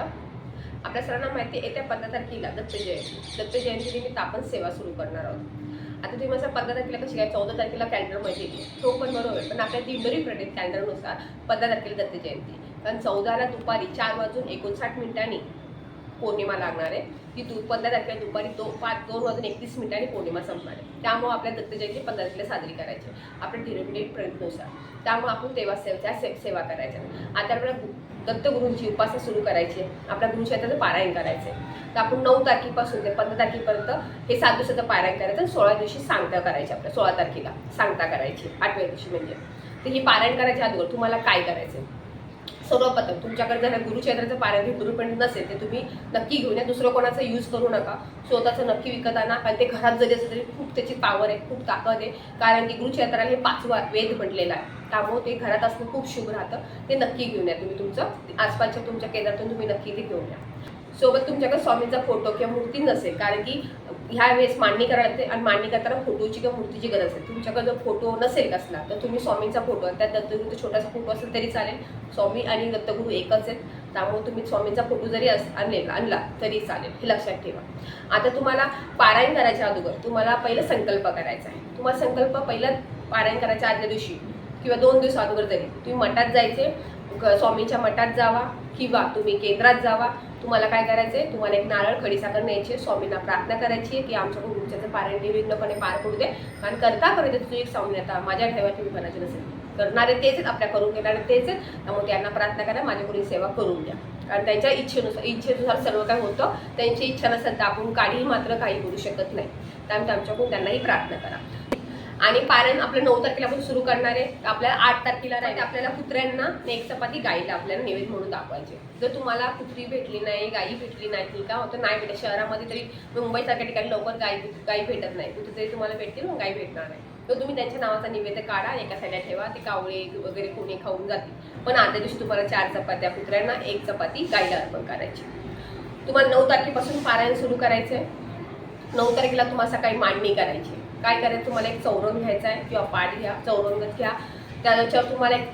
होता. आपल्या सरांना माहिती आहे येत्या पंधरा तारखेला दत्त जयंती. दत्त जयंतीनिमित्त आपण सेवा सुरू करणार आहोत. आता तुम्ही असं पंधरा तारखेला कशी काय चौदा तारखेला कॅलेंडर माहिती तो पण बरोबर आहे. पण आपल्या दिंडोरी प्रणित कॅलेंडरनुसार पंधरा तारखेला दत्त जयंती. कारण चौदाला दुपारी चार वाजून एकोणसाठ मिनिटांनी पौर्णिमा लागणार आहे. की दू पंधरा तारखेला दुपारी दो पाच दोन वाजून एकतीस मिनिटांनी पौर्णिमा संपणार आहे. त्यामुळे आपल्या दत्त जयंती पंधरा तारखेला साजरी करायची. आपल्या दिनोडी प्रयत्नुसार त्यामुळे आपण तेव्हा सेव त्या से सेवा करायच्या. आता आपल्याला दत्तगुरूंची उपासना सुरू करायची आहे. आपल्या गुरुक्षेत्राचं पारायण करायचं आहे. तर आपण नऊ तारखेपासून ते पंधरा तारखेपर्यंत हे सात दिवसाचं पारायण करायचं आणि सोळा दिवशी सांगता करायची आपल्या सोळा तारखेला सांगता करायची. आठव्या दिवशी म्हणजे. तर ही पारायण करायच्या अगोदर तुम्हाला काय करायचं आहे सर्वप्रथम तुमच्याकडे जर गुरुक्षेत्राचं पारायण ब्लूप्रिंट नसेल ते तुम्ही नक्की घेऊन या. दुसरं कोणाचा यूज करू नका. स्वतःचं नक्की विकत आणा कारण ते घरात जरी असेल तरी खूप त्याची पावर आहे खूप ताकद आहे. कारण की गुरुक्षेत्राला हे पाचवा वेद म्हटलेला आहे. त्यामुळे ते घरात असणं खूप शुभ राहतं. ते नक्की घेऊन या. तुम्ही तुमचं आसपासच्या तुमच्या केंद्रातून तुम्ही नक्की ते घेऊन या. सोबत तुमच्याकडे स्वामींचा फोटो किंवा मूर्ती नसेल कारण की ह्या वेळेस मांडणी करायला आणि मांडणी करताना फोटोची किंवा मूर्तीची गरज असेल. तुमच्याकडे जर फोटो नसेल कसला तर तुम्ही स्वामींचा फोटो त्यात दत्तगुरूचा छोटासा फोटो असेल तरी चालेल. स्वामी आणि दत्तगुरू एकच आहेत. त्यामुळे तुम्ही स्वामींचा फोटो जरी अस आणले आणला तरी चालेल. हे लक्षात ठेवा. आता तुम्हाला पारायण करायच्या अगोदर तुम्हाला पहिलं संकल्प करायचा आहे. तुम्हाला संकल्प पहिला पारायण करायच्या आदल्या दिवशी किंवा दोन दिवस अगोदर तरी तुम्ही मठात जायचे. ग- स्वामींच्या मठात जावा किंवा तुम्ही केंद्रात जावा. तुम्हाला काय करायचं आहे तुम्हाला एक नारळ खडीसाखर न्यायची आहे, स्वामींना प्रार्थना करायची आहे की आमच्याकडून तुमच्याचं पारायण निर्विघ्नपणे पार पडू दे. कारण करता करता तुझी एक स्वामीता माझ्या ठेवा तुम्ही बनायचे नसेल. करणारे तेच आहेत आपल्या करून घेणारे तेच आहेत. त्यामुळे त्यांना प्रार्थना करा माझ्याकडून सेवा करून द्या. कारण त्यांच्या इच्छेनुसार इच्छेनुसार सर्व काय होतं. त्यांची इच्छा नसेल तर आपण काहीही मात्र काही करू शकत नाही. त्यामुळे आमच्याकडून त्यांनाही प्रार्थना करा. आणि पारण आपलं नऊ तारखेला आपण सुरू करणार आहे. आपल्याला आठ तारखेला राहते आपल्याला कुत्र्यांना एक चपाती गाईला आपल्याला नैवेद्य म्हणून दाखवायचे. जर तुम्हाला कुत्री भेटली नाही गाई भेटली नाही का होतं नाही भेटत. शहरामध्ये तरी मुंबईसारख्या ठिकाणी लवकर गाई गाई भेटत नाही. कुठे तरी तुम्हाला भेटतील मग गाई भेटणार नाही. तर तुम्ही त्यांच्या नावाचा निवेद्य काढा. एका साईडला ठेवा. ते कावळे वगैरे कोणी खाऊन जातील. पण आदल्या दिवशी तुम्हाला चार चपात्या कुत्र्यांना एक चपाती गाईला अर्पण करायची. तुम्हाला नऊ तारखेपासून पारायण सुरू करायचं आहे नऊ तारखेला तुम्हाला सकाळी मांडणी करायची. काय करायचं? तुम्हाला एक चौरंग घ्यायचा आहे किंवा पाठ घ्या चौरंगच घ्या. त्याच्यावर तुम्हाला एक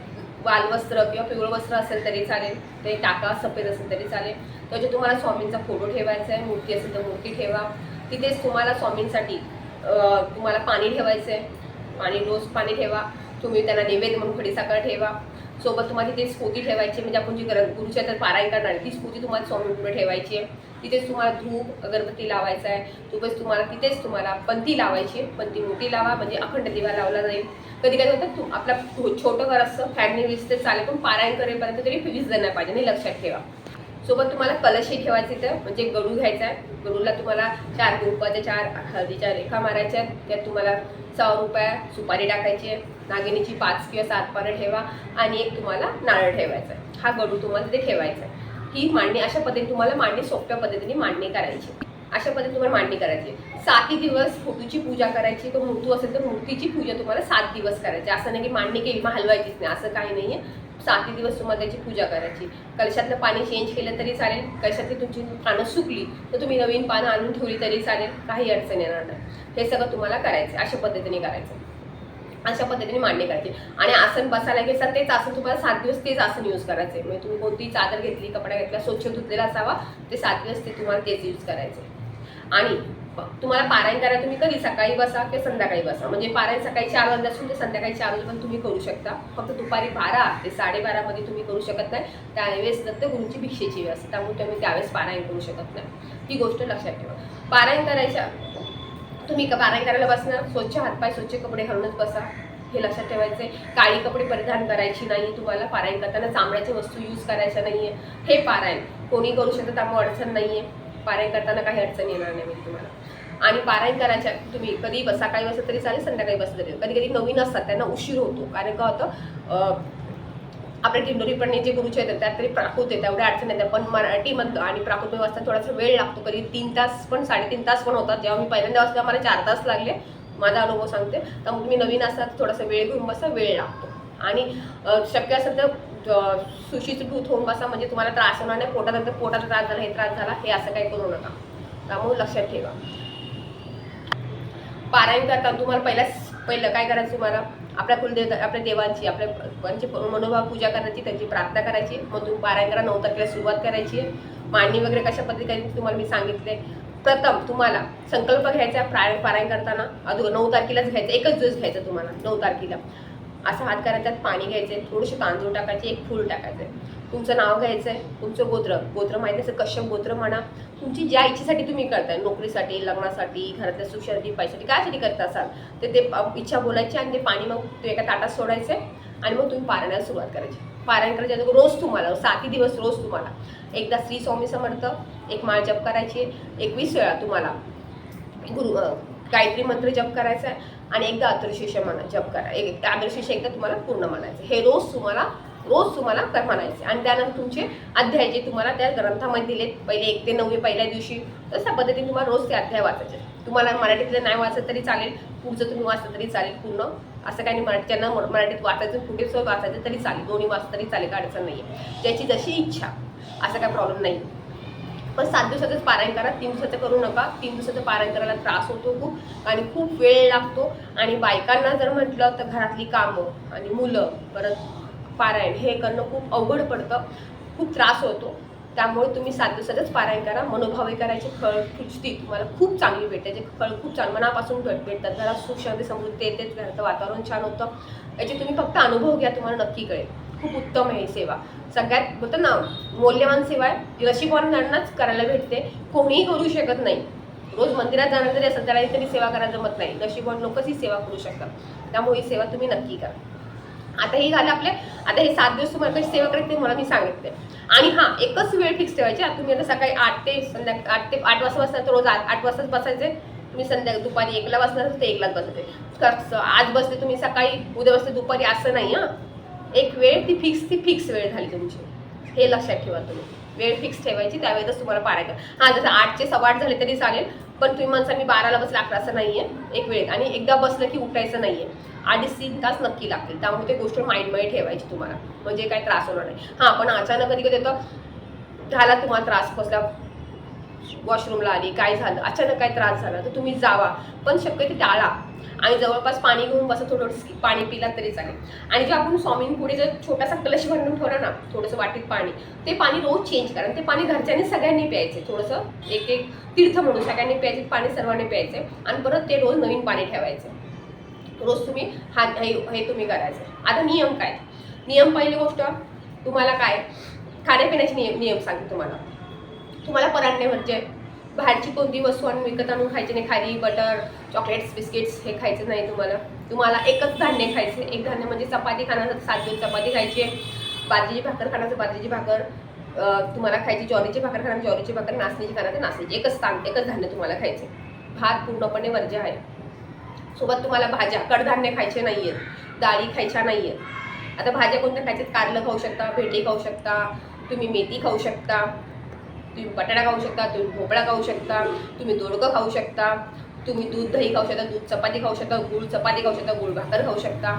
वालवस्त्र किंवा पिवळं वस्त्र असेल तरी चालेल ते टाका सफेद असेल तरी चालेल. त्याच्यावर तुम्हाला स्वामींचा फोटो ठेवायचा आहे मूर्ती असेल तर मूर्ती ठेवा. तिथेच तुम्हाला स्वामींसाठी तुम्हाला पाणी ठेवायचं आहे. पाणी रोज पाणी ठेवा. तुम्ही त्यांना नैवेद्य म्हणून खडीसाखर ठेवा. सोबत तुम्हाला तिथे स्फूर्ती ठेवायची म्हणजे आपण जी गरज गुरुच्या तर पारायण करणार ती स्फूर्ती तुम्हाला स्वामी ठेवायची. आहे तिथेच तुम्हाला धूप अगरबत्ती लावायचा आहे. तिथेच तुम्हाला तिथेच तुम्हाला पंती लावायची आहे. पंती मोठी लावा म्हणजे अखंड दिवा लावला जाईल. कधी कधी होतं तू आपला छोटं घर असतं फॅमिली वीज ते चालेल पण पारायण करेपर्यंत तरी वीज नाही पाहिजे नाही लक्षात ठेवा. सोबत तुम्हाला कलशही ठेवायचे तर म्हणजे गडू घ्यायचा आहे. गडूला तुम्हाला चार रुपयाच्या चार हळदीच्या रेखा मारायच्या आहेत. त्यात तुम्हाला सहा रुपया सुपारी टाकायची आहे. नागिनीची पाच किंवा सात पानं ठेवा आणि एक तुम्हाला नारळ ठेवायचा आहे. हा गडू तुम्हाला तिथे ठेवायचा आहे. ही मांडणी अशा पद्धतीने तुम्हाला मांडणी सोप्या पद्धतीने मांडणी करायची. अशा पद्धतीने तुम्हाला मांडणी करायची सातही दिवस फोटूची पूजा करायची. तो मूर्तू असेल तर मूर्तीची पूजा तुम्हाला सात दिवस करायची असं नाही की मांडणी केली मग हलवायचीच नाही. असं काही नाही आहे सातही दिवस तुम्हाला त्याची पूजा करायची. कलशातलं पाणी चेंज केलं तरी चालेल. कलशातली तुमची पानं सुकली तर तुम्ही नवीन पानं आणून ठेवली तरी चालेल. काही अडचण येणार नाही. हे सगळं तुम्हाला करायचं अशा पद्धतीने करायचं. अशा पद्धतीने मांडणी करायची. आणि आसन बसायला घ्यायचं तेच आसन तुम्हाला सात दिवस तेच आसन यूज करायचं आहे म्हणजे तुम्ही कोणती चादर घेतली कपडा घेतला स्वच्छ धुतलेला असावा ते सात दिवस ते तुम्हाला तेच यूज करायचे आणि तुम्हाला पारायण करायला तुम्ही कधी सकाळी बसा किंवा संध्याकाळी बसा? म्हणजे पारायण सकाळी चार वाजल्यापासून असून ते संध्याकाळी चार पण तुम्ही करू शकता. फक्त दुपारी बारा ते साडेबारामध्ये तुम्ही करू शकत नाही. त्यावेळेस दत्तगुरूंची भिक्षेची वेळ असते. त्यामुळे तुम्ही त्यावेळेस पारायण करू शकत नाही. ही गोष्ट लक्षात ठेवा. पारायण करायच्या तुम्ही का पारायण करायला बसणार. स्वच्छ हातपाय स्वच्छ कपडे घालूनच बसा. हे लक्षात ठेवायचे काळी कपडे परिधान करायची नाही तुम्हाला. पारायण करताना चांबड्याच्या वस्तू यूज करायच्या नाहीये. हे पारायण. कोणी करू शकतं त्यामुळे अडचण नाही आहे पारायण करताना काही अडचण येणार नाही तुम्हाला. आणि पारायण करायच्या. तुम्ही कधी बसा काही बसलं तरी चालेल संध्याकाळी बसत तरी. कधी कधी नवीन असतात त्यांना उशीर होतो. कारण का होतं आपल्या दिंडोरी पण जे गुरुचे येतात त्यात तरी प्राकृत येतात एवढ्या अडचण येतात पण मराठीमधलं आणि प्राकृत वाचताना थोडासा वेळ लागतो. कधी तीन तास पण साडेतीन तास पण होतात. जेव्हा मी पहिल्यांदा वाचला मला चार तास लागले. माझा अनुभव सांगते. त्यामुळे तुम्ही नवीन असतात थोडासा वेळ घेऊन बसा वेळ लागतो. आणि शक्य असेल तर अं, होऊन बसा. म्हणजे तुम्हाला त्रास होणार नाही. पोटात पोटाचा त्रास झाला हे त्रास झाला हे असं काही करू नका. त्यामुळे लक्षात ठेवा. पारायण करताना तुम्हाला पहिला पहिलं काय करायचं तुम्हाला? आपल्या कुलदेव आपल्या देवांची आपल्या त्यांची मनोभाव पूजा करायची त्यांची प्रार्थना करायची. मग तुम्ही पारायण करा नऊ तारखेला सुरुवात करायची. मांडणी वगैरे कशा पद्धतीने तुम्हाला मी सांगितले. प्रथम तुम्हाला संकल्प घ्यायचा प्राय पारायण करताना. अगोदर नऊ तारखेलाच घ्यायचा एकच दिवस घ्यायचा तुम्हाला नऊ तारखेला. असा हात करायचा पाणी घ्यायचे थोडेसे तांदूळ टाकायचे एक फूल टाकायचं. तुमचं नाव घ्यायचं आहे तुमचं गोत्र गोत्र माहिती असेल कश्यप गोत्र म्हणा तुमची ज्या इच्छेसाठी तुम्ही करताय नोकरीसाठी लग्नासाठी घरातल्या सुशांती पैशासाठी कायसाठी करत असाल तर ते इच्छा बोलायची आणि ते पाणी मग ते एका ताटात सोडायचं आणि मग तुम्ही पारायणाला सुरुवात करायची. पारायण करायच्या रोज तुम्हाला सातही दिवस रोज तुम्हाला. एकदा श्री स्वामी समर्थ एक माळ जप करायची एकवीस वेळा तुम्हाला गुरु गायत्री मंत्र जप करायचा आहे आणि एकदा आदर्शिष्य म्हणा जप करा एक आदर्शिष्य एकदा तुम्हाला पूर्ण म्हणायचं हे रोज तुम्हाला रोज तुम्हाला म्हणायचे. आणि त्यानंतर तुमचे अध्याय जे तुम्हाला त्या ग्रंथामध्ये दिलेत पहिले एक ते नववी पहिल्या दिवशी तशा पद्धतीने तुम्हाला रोज ते अध्याय वाचायचे. तुम्हाला मराठीतले नाही वाचत तरी चालेल पुढचं तुम्ही वाचलं तरी चालेल पूर्ण. असं काही नाही मराठी मराठीत वाचायचं कुठे सोय वाचायचं तरी चालेल. दोन्ही वाचलं तरी चालेल काय अडचण नाही आहे ज्याची जशी इच्छा असा काय प्रॉब्लेम नाही पण सात दिवसाचंच पारायण करा. तीन दिवसाचं करू नका. तीन दिवसाचं पारायण करायला त्रास होतो खूप. आणि खूप वेळ लागतो. आणि बायकांना जर म्हटलं तर घरातली कामं आणि मुलं परत पारायण हे करणं खूप अवघड पडतं खूप त्रास होतो. त्यामुळे तुम्ही सात दिवसाचंच पारायण करा मनोभावे करायचे फळ खुचती तुम्हाला खूप चांगली भेटते जे फळ खूप छान मनापासून भेट भेटतात. जरा सुख शांती समृद्धी येतेच घराचं वातावरण छान होतं. याचे तुम्ही फक्त अनुभव घ्या तुम्हाला नक्की कळेल. खूप उत्तम आहे ही सेवा. सगळ्यात बोलतो ना मौल्यवान सेवा आहे. ती करायला भेटते. कोणीही करू शकत नाही. रोज मंदिरात जाणार जरी असेल त्याला तरी सेवा करायला जमत नाही. नशिबवान लोकच ही सेवा करू शकतात. त्यामुळे ही सेवा तुम्ही नक्की करा. आता हे झालं आपले आता हे सात दिवस तुम्हाला कशी सेवा करायची ते मला मी सांगितले. आणि हां एकच वेळ फिक्स ठेवायची. आता तुम्ही आता सकाळी आठ ते संध्याकाळ आठ ते आठ वाजता बसणार तर रोज आठ आठ वाजताच बसायचे. तुम्ही संध्या दुपारी एकला बसणार तर ते एकलाच बसायचे कसं आज बसते तुम्ही सकाळी उद्या बसते दुपारी असं नाही हां. एक वेळ ती फिक्स ती फिक्स वेळ झाली तुमची. हे लक्षात ठेवा तुम्ही. वेळ फिक्स ठेवायची त्यावेळेस तुम्हाला पारायचं हां जसं आठचे सव्वा आठ झाले तरी चालेल पण तुम्ही माणसा मी बाराला बसले अकरा असं नाही आहे एक वेळ आणि एकदा बसलं की उठायचं नाही आहे अडीच तीन तास नक्की लागतील. त्यामुळे ते गोष्ट माइंडमध्ये ठेवायची तुम्हाला. म्हणजे काही त्रास होणार नाही. हां पण अचानक कधी कधी येतं झाला तुम्हाला त्रास कसला वॉशरूमला आली काय झालं अचानक काय त्रास झाला तर तुम्ही जावा. पण शक्य ते टाळा. आणि जवळपास पाणी घेऊन बसा थोडं पाणी पिला तरी चालेल. आणि जे आपण स्वामींपुढे जर छोटासा कलश भरून ठेवला ना थोडंसं वाटीत पाणी ते पाणी रोज चेंज करा. आणि ते पाणी घरच्यांनी सगळ्यांनी प्यायचे थोडंसं एक एक तीर्थ म्हणून सगळ्यांनी प्यायचे पाणी सर्वांनी प्यायचे आणि परत ते रोज नवीन पाणी ठेवायचं रोज तुम्ही हा हे तुम्ही करायचं. आता नियम काय? नियम पहिली गोष्ट तुम्हाला काय? खाण्यापिण्याचे नियम नियम सांगते तुम्हाला. तुम्हाला पराठ्यावरचे म्हणजे बाहेरची कोणती वस्तू आणून विकत आणून खायची नाही खारी बटर चॉकलेट्स बिस्किट्स हे खायचं नाही तुम्हाला. तुम्हाला एकच धान्य खायचे एक धान्य म्हणजे चपाती खाणार सात दिवस चपाती खायची बाजरीची भाकर खाणार बाजरीची भाकर तुम्हाला खायची ज्वारीची भाकर खाणार ज्वारीची भाकर नाचणीची खाणार नाचणीची. एकच सांग एकच धान्य तुम्हाला खायचे भात पूर्णपणे वर्ज्य आहे. सोबत तुम्हाला भाज्या कडधान्य खायचे नाही आहेत डाळी खायच्या नाही आहेत आता भाज्या कोणत्या खायच्यात कारलं खाऊ शकता भेंडी खाऊ शकता तुम्ही मेथी खाऊ शकता तुम्ही बटाटा खाऊ शकता तुम्ही भोपळा खाऊ शकता तुम्ही दोडकं खाऊ शकता तुम्ही दूध दही खाऊ शकता दूध चपाती खाऊ शकता गुळ चपाती खाऊ शकता गुळ भाकर खाऊ शकता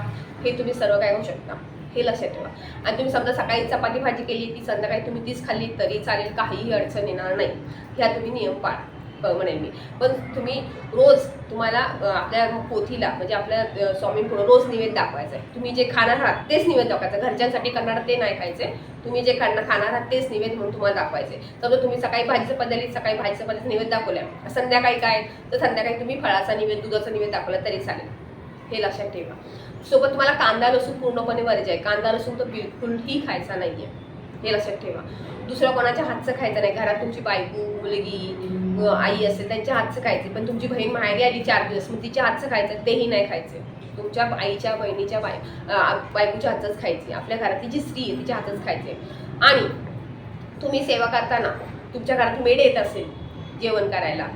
हे तुम्ही सर्व काय खाऊ शकता हे लक्षात ठेवा आणि तुम्ही समजा सकाळी चपाती भाजी केली ती संध्याकाळी तुम्ही तीच खाल्ली तरी चालेल काहीही अडचण येणार नाही ह्या तुम्ही नियम पाळा म्हणेन मी. पण तुम्ही रोज तुम्हाला आपल्या पोथीला म्हणजे आपल्या स्वामी स्वामींपुढं रोज निवेद दाखवायचं आहे तुम्ही जे खाणार आहात तेच निवेद दाखवायचं घरच्यांसाठी करणार ते नाही खायचे तुम्ही जे खाणार खाणार आहात तेच निवेद म्हणून तुम्हाला दाखवायचे समजा तुम्ही सकाळी भाजीचं पद्धती सकाळी भाजीचं पद्धती निवेद दाखवल्या. संध्याकाळी काय? तर संध्याकाळी तुम्ही फळाचा निवेद दुधाचा निवेद दाखवला तरी चालेल. हे लक्षात ठेवा. सोबत तुम्हाला कांदा लसूण पूर्णपणे वर्ज आहे कांदा लसूण तर बिलकुलही खायचा नाही आहे हे लक्षात ठेवा. दुसरं कोणाच्या हातचं खायचं नाही. घरात तुमची बायको मुलगी आई असेल त्यांच्या हातचं खायचे. पण तुमची बहीण माहेरी आली चार दिवस मग तिच्या हातचं खायचं तेही नाही खायचे. तुमच्या आईच्या बहिणीच्या बाय बायकोच्या हातच खायचे. आपल्या घरातली जी स्त्री आहे तिच्या हातच खायचे आणि तुम्ही सेवा करताना तुमच्या घरात मेड येत असेल जेवण करायला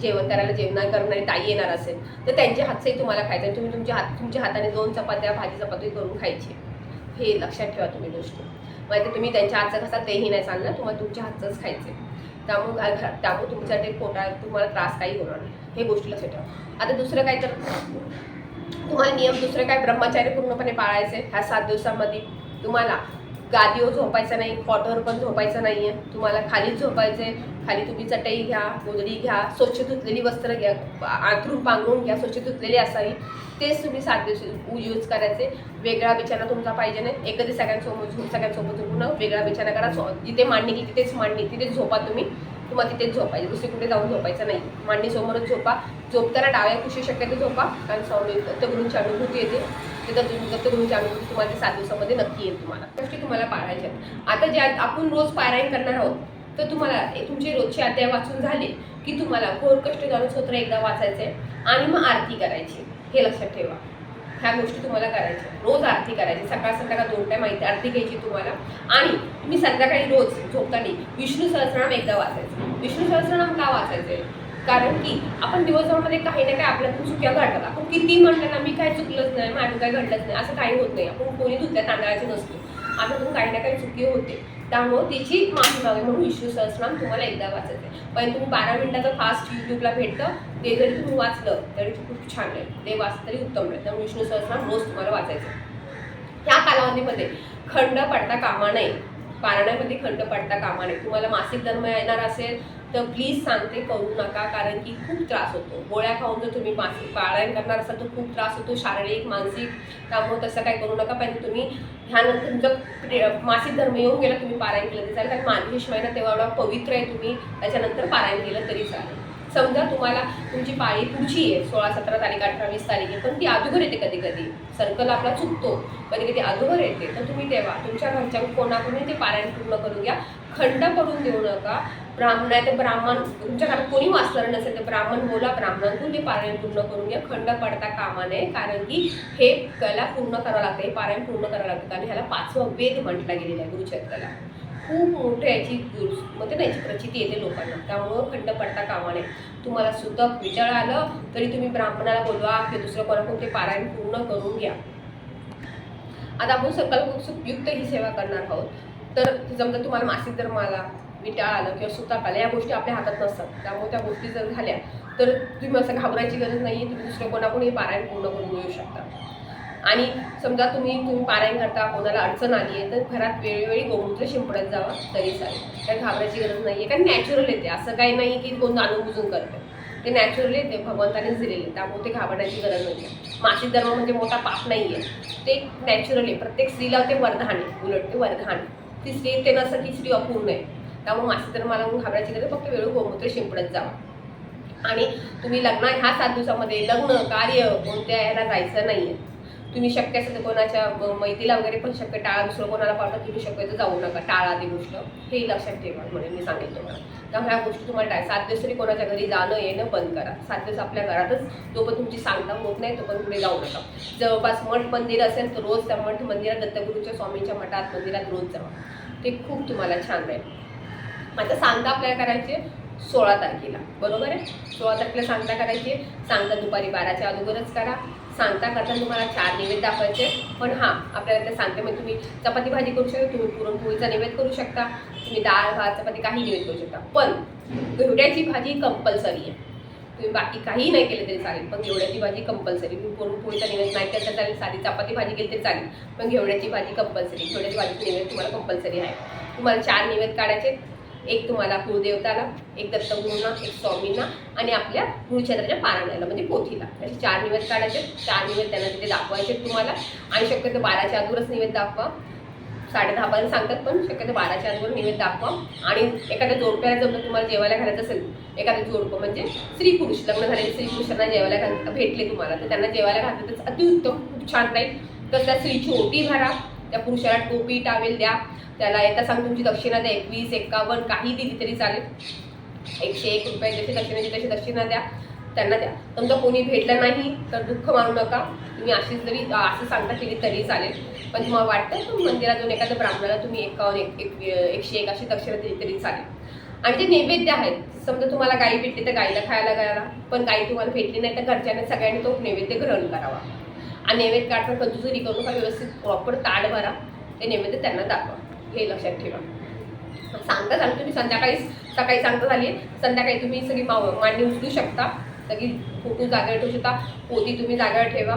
जेवण करायला जेवण करणारी ताई येणार असेल तर त्यांच्या हातचंही तुम्हाला खायचं आहे. तुम्ही तुमच्या हात तुमच्या हाताने दोन चपात्या भाजी चपाती करून खायची हे लक्षात ठेवा तुम्ही गोष्ट. म्हणजे तुम्ही त्यांच्या हातचं कसा तेही नाही सांगणार तुम्हाला तुमच्या हातचंच खायचे त्यामुळे घा- तुमच्यासाठी पोटा तुम्हाला त्रास काही होणार नाही. हे गोष्टी लक्षात ठेवा आता दुसरं काय तर तुम्हाला नियम दुसरे काय ब्रह्मचार्य पूर्णपणे पाळायचे? ह्या सात दिवसांमध्ये तुम्हाला गादीवर झोपायचं नाही कॉटवर पण झोपायचं नाही आहे तुम्हाला खालीच झोपायचं आहे खाली तुम्ही चटई घ्या गोदडी घ्या स्वच्छ धुतलेली वस्त्र घ्या आंथरून पांघरून घ्या स्वच्छ धुतलेली असावी. तेच तुम्ही सात दिवस यूज करायचे. वेगळा बिछाना तुमचा पाहिजे नाही. एकदा सगळ्यांसोबत झोप सगळ्यांसोबत झोपून वेगळा बिछाना करा. जिथे मांडणी की तिथेच मांडणी तिथेच झोपा तुम्ही. तुम्हाला तिथेच झोपायचे दुसरी कुठे जाऊन झोपायचं नाही. मांडणीसमोरच झोपा. झोपताना डाव्या कुशी शक्यतो झोपा कारण स्वामी दत्तगुरूंची अनुभूती येते. ते दत्तगुरूंची अनुभूती तुम्हाला ते सात दिवसामध्ये नक्की येईल तुम्हाला. गोष्टी तुम्हाला पाळायच्या आता ज्या आपण रोज पारायण करणार आहोत तर तुम्हाला तुमचे रोजचे अध्याय वाचून झाले की तुम्हाला घोर कष्ट स्तोत्र एकदा वाचायचे आणि मग आरती करायची. हे लक्षात ठेवा. ह्या गोष्टी तुम्हाला करायच्या रोज आरती करायची. सकाळ संध्याकाळ दोन टाईम माहिती आरती घ्यायची तुम्हाला. आणि तुम्ही संध्याकाळी रोज झोपताना विष्णू सहस्रनाम एकदा वाचायचं. विष्णू सहस्रनाम का वाचायचं? कारण की आपण दिवसभरामध्ये काही ना काही आपल्यातून चुक्या घडतात. आपण किती म्हटलं ना मी काय चुकलंच नाही माझं काय घडलंच नाही असं काही होत नाही. आपण कोणी दुसऱ्या तांदळाचे नसतो. आपल्यातून काही ना काही चुकी होते. त्यामुळे तिची माफी मागे म्हणून विष्णू सहस्रनाम तुम्हाला एकदा वाचायचं पण तुम्ही बारा मिनिटाचं फास्ट यूट्यूबला भेटतं. ते जरी तुम्ही वाचलं तरी ते खूप छान आहे. ते वाचलं तरी उत्तम आहे. त्यामुळे विष्णू सहस्रनाम रोज तुम्हाला वाचायचं त्या कालावधीमध्ये खंड पडता कामा नये. पारण्यामध्ये खंड पडता कामा नये. तुम्हाला मासिक धर्म येणार असेल तर प्लीज सांगते करू नका कारण की खूप त्रास होतो. गोळ्या खाऊन जर तुम्ही मासिक पारायण करणार असाल तर खूप त्रास होतो शारीरिक मानसिक त्यामुळे तसं काही करू नका. पण तुम्ही ह्यानंतर तुमचं प्रे- मासिक धर्म येऊन गेला तुम्ही पारायण केलं तरी चालेल. कारण मार्गशीर्ष महिना तेव्हा एवढा पवित्र आहे तुम्ही त्याच्यानंतर पारायण केलं तरी चालेल. समजा तुम्हाला तुमची पाळी पुढची आहे सोळा सतरा तारीख अठरा वीस तारीख आहे पण ती अधोघर येते कधी कधी. सर्कल आपला चुकतो कधी कधी अधोघर येते. तर तुम्ही तेव्हा तुमच्या घरच्या कोणाकडून ते पारायण पूर्ण करून घ्या. खंड पडून देऊ नका. ब्राह्मण आहे तर ब्राह्मण तुमच्या घरात कोणी वाचलं नसेल तर ब्राह्मण बोला ब्राह्मणांकडून ते पारायण पूर्ण करून घ्या खंड पडता कामा नये कारण की हे कला पूर्ण करावं लागतं हे पारायण पूर्ण करावं लागतं कारण ह्याला पाचवा वेद म्हटला गेलेला आहे गुरुचरित्राला. खूप मोठं याची गुरु म्हणजे ना याची प्रचिती येते लोकांना त्यामुळं खंड पडता कामा नये तुम्हाला सुतक विचार आलं तरी तुम्ही ब्राह्मणाला बोलवा किंवा दुसरं कोणाकडून ते पारायण पूर्ण करून घ्या. आता आपण संकल्पयुक्त ही सेवा करणार आहोत. तर समजा तुम्हाला मासिक धर्म आला विटाळ आलं किंवा सुताक आलं. या गोष्टी आपल्या हातात नसतात. त्यामुळे त्या गोष्टी जर झाल्या तर तुम्ही असं घाबरायची गरज नाही तुम्ही दुसऱ्या कोणाकडून पारायण पूर्ण करून घेऊ शकता. आणि समजा तुम्ही तुम्ही पारायण करता कोणाला अडचण आली आहे तर घरात वेळोवेळी गोमूत्र शिंपडत जावा. तरी चालेल. काय घाबरायची गरज नाही आहे कारण नॅचरल येते. असं काही नाही की कोण जाणून करते. ते नॅचरल येते. भगवंतानेच दिलेले त्यामुळे ते घाबरण्याची गरज नाही आहे मासिक धर्म म्हणजे मोठा पाप नाही आहे ते नॅचरल आहे. प्रत्येक स्त्रीला ते वरदान आहे. उलट ते वरदान आहे. ती स्त्री ते नसं की स्त्री अपूर्ण आहे. त्यामुळे मासे तर मला घाबरायची गरज फक्त वेळ गोमूत्र शिंपडत जावा आणि तुम्ही लग्न ह्या सात दिवसामध्ये लग्न कार्य कोणत्या याला जायचं नाही आहे तुम्ही शक्य असेल तर कोणाच्या मैत्रीला वगैरे पण शक्य टाळा दुसरं कोणाला पाठवा तुम्ही शक्यतो जाऊ नका. टाळा ती गोष्ट. हे लक्षात ठेवा म्हणून मी सांगेल तुम्हाला. त्यामुळे ह्या गोष्टी तुम्हाला टाळ. सात दिवस तरी कोणाच्या घरी जाणं येणं बंद करा. सात दिवस आपल्या घरातच जोपर्यंत तुमची सांगता होत नाही तो पण पुढे जाऊ नका. जवळपास मठ मंदिर असेल तर रोज त्या मठ मंदिरात दत्तगुरूच्या स्वामींच्या मठात मंदिरात रोज जावा. ते खूप तुम्हाला छान राहील. आता सांगता आपल्याला करायचे सोळा तारखेला. बरोबर आहे? सोळा तारखेला सांगता करायची. सांगता दुपारी बाराच्या अगोदरच करा. सांगता करताना तुम्हाला चार नैवेद्य दाखवायचे. पण हां आपल्याला सांगता म्हणजे तुम्ही चपाती भाजी करू शकता तुम्ही पुरणपोळीचा नैवेद्य करू शकता तुम्ही डाळ भात चपाती काही नैवेद्य करू शकता. पण घेवड्याची भाजी कंपल्सरी आहे. तुम्ही बाकी काही नाही केलं तरी चालेल पण घेवड्याची भाजी कंपल्सरी. तुम्ही पुरणपोळीचा नैवेद्य नाही केलं तर चालेल साधी चपाती भाजी केली तरी चालेल पण घेवड्याची भाजी कंपल्सरी. घेवड्याची भाजीची नैवेद्य तुम्हाला कंपल्सरी आहे. तुम्हाला चार नैवेद्य काढायचे एक तुम्हाला कुळदेवताला एक दत्तगुरूंना एक स्वामींना आणि आपल्या गुरुक्षेत्राच्या पारायणाला म्हणजे पोथीला. असे चार निवेद काढायचे चार निवेद त्यांना तिथे दाखवायचे तुम्हाला. आणि शक्यतो बाराच्या अगोदरच निवेद दाखवा. साडे दहापर्यंत सांगतात पण शक्यतो बाराच्या अगोदर निवेद दाखवा. आणि एखाद्या जोडप्याला जमलं तुम्हाला जेवायला घालायचं असेल एखादं जोडपं म्हणजे स्त्री पुरुष लग्न झालेले स्त्री पुरुषांना जेवायला घाल भेटले तुम्हाला तर त्यांना जेवायला घातलं तर अतिउत्तम खूप छान राहील तर त्या स्त्रीची ओटी भरा. त्या पुरुषाला टोपी टावेल द्या. त्याला येता सांग तुमची दक्षिणा द्या. एकवीस एकावन्न काही दिली तरी चालेल. एकशे एक रुपये जशी दक्षिणेची तशी दक्षिणा द्या. त्यांना द्या. तुमचा कोणी भेटलं नाही तर दुःख मानू नका. तुम्ही अशीच जरी असं सांगता केली तरी चालेल. पण तुम्हाला वाटतं तुम्ही मंदिरात जाऊन एखाद्या ब्राह्मणाला तुम्ही एकावन्न एक एक एकशे एक अशी दक्षिणा दिली तरी चालेल. आणि जे नैवेद्य आहेत समजा तुम्हाला गाई भेटली तर गाईला खायला घाला. पण गाई तुम्हाला भेटली नाही तर घरच्यांना सगळ्यांनी तो नैवेद्य ग्रहण करावा. आणि नैवेद्य काढताना कंजूसरी करू नका व्यवस्थित प्रॉपर ताट भरा. ते नैवेद्य त्यांना दाखवा. हे लक्षात ठेवा. सांगता झालं तुम्ही संध्याकाळी सकाळी सांगता झाली संध्याकाळी तुम्ही सगळी माव मांडणी उचलू शकता. सगळी फोटो जागेवर ठेवू शकता. पोती तुम्ही जागेवर ठेवा.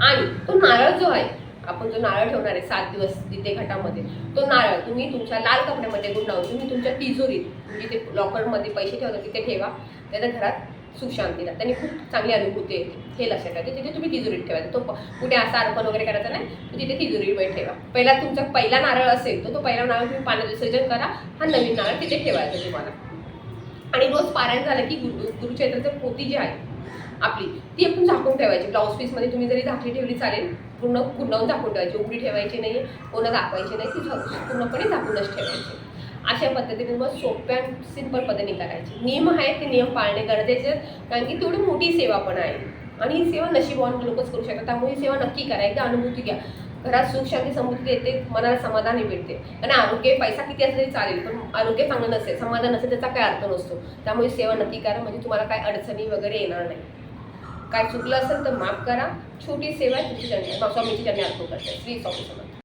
आणि तो नारळ जो आहे आपण जो नारळ ठेवणार आहे सात दिवस तिथे घटामध्ये तो नारळ तुम्ही तुमच्या लाल कपड्यामध्ये गुंडावून तुम्ही तुमच्या तिजोरीत म्हणजे जिथे लॉकरमध्ये पैसे ठेवता तिथे ठेवा. त्याच्या घरात सुशांतीला. त्यांनी खूप चांगली अनुभूती येते हे लक्षात ठेवा. तिथे तुम्ही तिजोरीत ठेवायचं तो प- कुठे असा अर्पण वगैरे करायचा नाही तो तिथे तिजोरीमध्ये ठेवा. पहिला तुमचा पहिला नारळ असेल तर तो पहिला नारळ तुम्ही पाण्यात विसर्जन करा. हा नवीन नारळ तिथे ठेवायचा तुम्हाला. आणि रोज पारायण झालं की गुरु गुरुक्षेत्राचं पोती जी आहे आपली ती आपण झाकून ठेवायची. ब्लाऊज पीसमध्ये तुम्ही जरी झाकली ठेवली चालेल पूर्ण गुंडावून झाकून ठेवायची. उघडी ठेवायची नाही कोणं दाखवायची नाही ती पूर्णपणे झाकूनच ठेवायची. अशा पद्धतीने मग सोप्या सिंपल पद्धतीने करायची. नियम आहेत ते नियम पाळणे गरजेचे आहेत. कारण की तेवढी मोठी सेवा पण आहे. आणि ही सेवा नशीबवान लोकच करू शकतात. त्यामुळे ही सेवा नक्की करा. एकदा अनुभूती घ्या. घरात सुख शांती समृद्धी येते मनाला समाधानी भेटते आणि आरोग्य पैसा किती असला तरी चालेल पण आरोग्य चांगलं नसेल समाधान नसेल त्याचा काय अर्थ नसतो. त्यामुळे सेवा नक्की करा. म्हणजे तुम्हाला काय अडचणी वगैरे येणार नाही. काय चुकलं असेल तर माफ करा. छोटी सेवा आहे तुमची जन्म स्वामीची जन्म अर्पण करते. श्री स्वामी समर्थ.